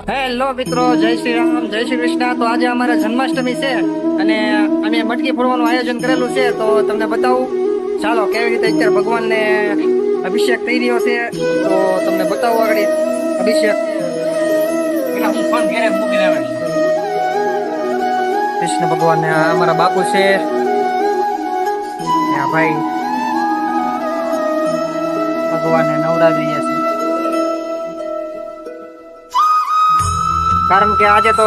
Hello મિત્રો. જય શ્રી રામ. જય શ્રી કૃષ્ણ. તો આજે અમારે જન્માષ્ટમી છે અને અમે મટકી ફોડવાનું આયોજન કરેલું છે. તો તમને બતાવું. ચાલો કેવી રીતે અત્યારે ભગવાનને અભિષેક થઈ રહ્યો છે. તો તમને બતાવું આગળ અભિષેક. કૃષ્ણ ભગવાન અમારા બાપુ છે. ભાઈ. ભગવાનને નવડાવી કારણ કે આજે તો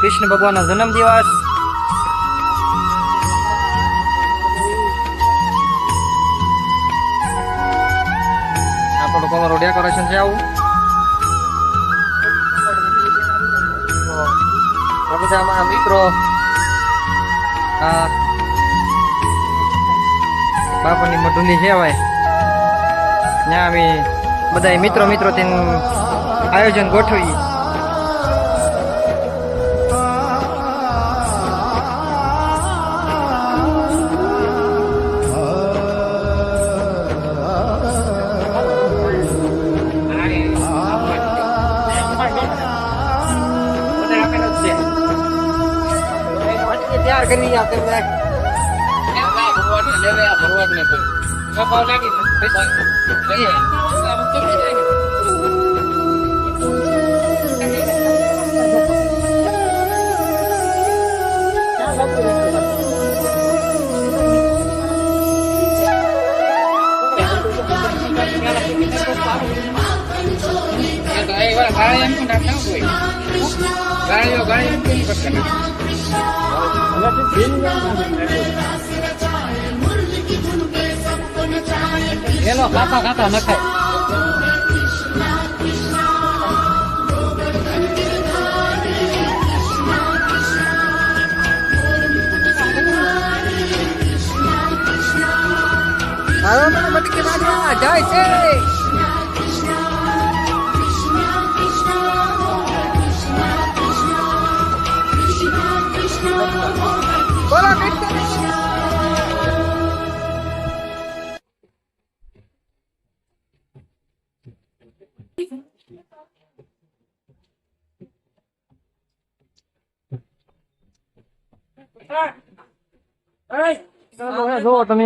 કૃષ્ણ ભગવાનનો જન્મ દિવસ. આ થોડુંક ડેકોરેશન છે આવું. મિત્રો, આ બાપુની મધુની છે ભાઈ ત્યાં અમે બધા મિત્રો મિત્રો તેનું આયોજન ગોઠવીએ. 초콜릿이 여기 Đây, gọi là gái em cũng đang nấu gửi Gái yêu gái em cũng bất cần Gái yêu gái em cũng bất cần એનો ખાતા ખાતા નખાય હાલો મને મટકી વાગવા જાય છે જો તમે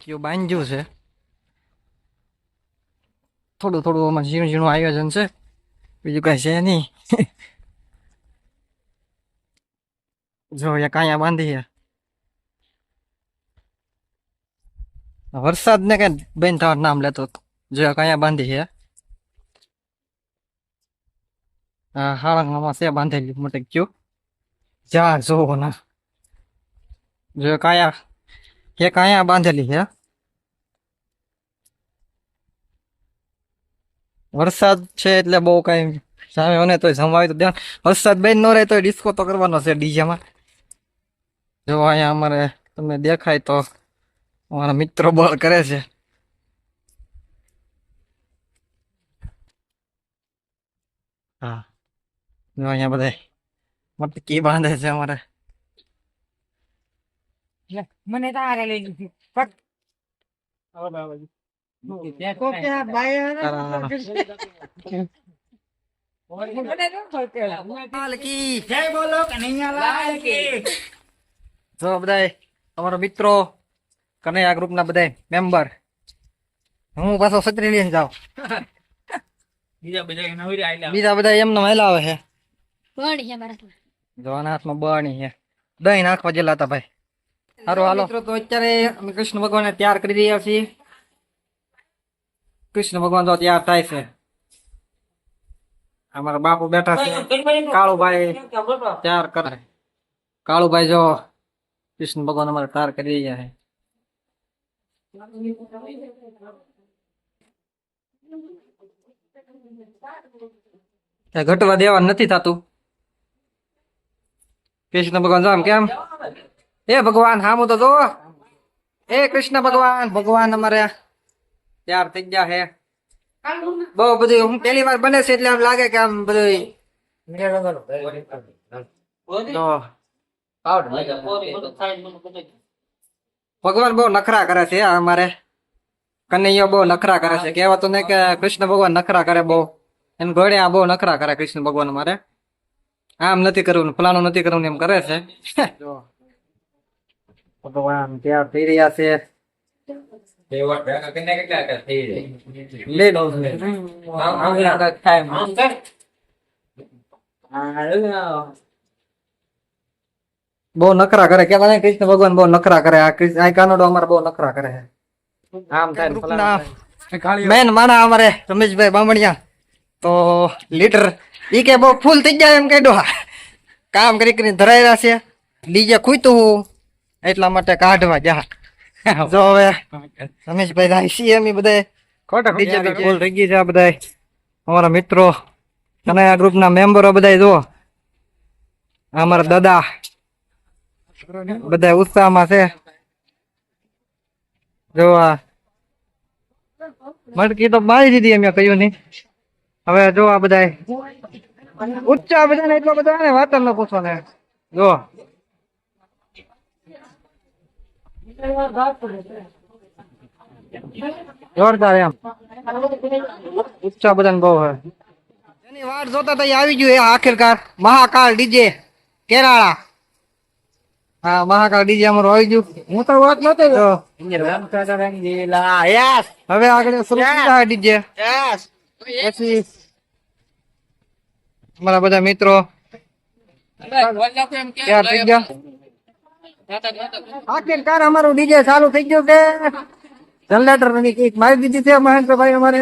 કયું બાંધ્યું છે થોડું થોડું આમાં ઝીણું ઝીણું આયોજન છે બીજું કઈ છે નહીં જો એ કાંયા બાંધી વરસાદ ને કઈ બેન થવાનું નામ લેતો. જો કયા બાંધી છે. હાળંગમાં છે બાંધેલી મોટી કયું. જા જોવો ના. જો કાયા કે કાયા બાંધેલી છે. વરસાદ છે એટલે બહુ કઈ સામે મને તો જમાવી તો ધ્યાન. વરસાદ બેન ન રહે તો ડિસ્કો તો કરવાનો છે ડીજેમાં. જો અહીંયા અમારે તમને દેખાય તો અમારા મિત્રો બળ કરે છે. હા. અહીંયા બધા મટકી બાંધે છે અમારે. મને તારે લઈ લીધી. બોલો બધાય અમારા મિત્રો કનૈયા ગ્રુપના બધાય મેમ્બર હું પાછો છત્રી લઈને જાઉં બીજા બધા બીજા બધા એમને મહિલા આવે છે કોણ છે મારા જો આના હાથમાં બળણી છે દહીં નાખવા જેલા હતા ભાઈ સારું હાલો મિત્રો તો અત્યારે અમે કૃષ્ણ ભગવાનને તૈયાર કરી રહ્યા છીએ કૃષ્ણ ભગવાન તો તૈયાર થાય છે અમારા બાપુ બેઠા છે કાળુભાઈ તૈયાર કરે કાળુભાઈ જો કૃષ્ણ ભગવાન અમારે તૈયાર કરી રહ્યા છે ઘટવા દેવા નથી થતું કૃષ્ણ ભગવાન જો આમ કેમ એ ભગવાન હામું તો જો એ કૃષ્ણ ભગવાન ભગવાન અમારે તૈયાર થઈ ગયા છે બહુ બધું હું પહેલી વાર બને છે એટલે આમ લાગે કે આમ બધું ભગવાન બહુ નખરા કરે છે આ અમારે કનૈયો બહુ નખરા કરે છે કહેવાતું ને કે કૃષ્ણ ભગવાન નખરા કરે બહુ એમ ઘોડે આ બહુ નખરા કરે કૃષ્ણ ભગવાન મારે આમ નથી કરવું ફલાણું નથી કરવું એમ કરે છે ભગવાન ત્યાં થઈ રહ્યા છે લે લો બહુ નખરા કરે. કેવા ને કૃષ્ણ ભગવાન બહુ નખરા કરે. આ કૃષ્ણ આ કાનડો અમારે બહુ નખરા કરે છે. આમ થાય. મેન માણા અમારે રમેશભાઈ બામણિયા. તો લીટર ઈ કે બહુ ફૂલ થઈ જાય એમ કહી દો કામ કરી કરીને ધરાઈ રહ્યા છે. ડીજે ખૂયતું હું. એટલા માટે કાઢવા જા. જો હવે રમેશભાઈ રાય છીએ અમે બધા ખોટા ડીજે ફૂલ થઈ ગઈ છે આ બધા અમારા મિત્રો. અને આ ગ્રુપના મેમ્બરો બધા જો. અમારા દાદા. બધા ઉત્સાહમાં છે જો આ મટકી તો મારી દીધી અમે કહ્યું નહીં હવે જો આ બધા ઉચ્ચા બધા ને એટલો બધા ને વાત જ ન પૂછો ને જો જોરદાર એમ ઉચ્ચા બધાને બહુ હે એની વાટ જોતા તો ઈ આવી ગયું એ આખિરકાર મહાકાળ ડીજે કેરાળા હા મહાકાળ ડીજે અમારું આવી ગયું. હું તો વાત નતો હવે આગળ ડીજે. પછી અમારા બધા મિત્રો. તૈયાર થઈ ગયા. આખિરકાર અમારું ડીજે ચાલુ થઈ ગયું કે? જનરેટરની કંઈક મારી દીધી છે મહેન્દ્રભાઈ અમારે.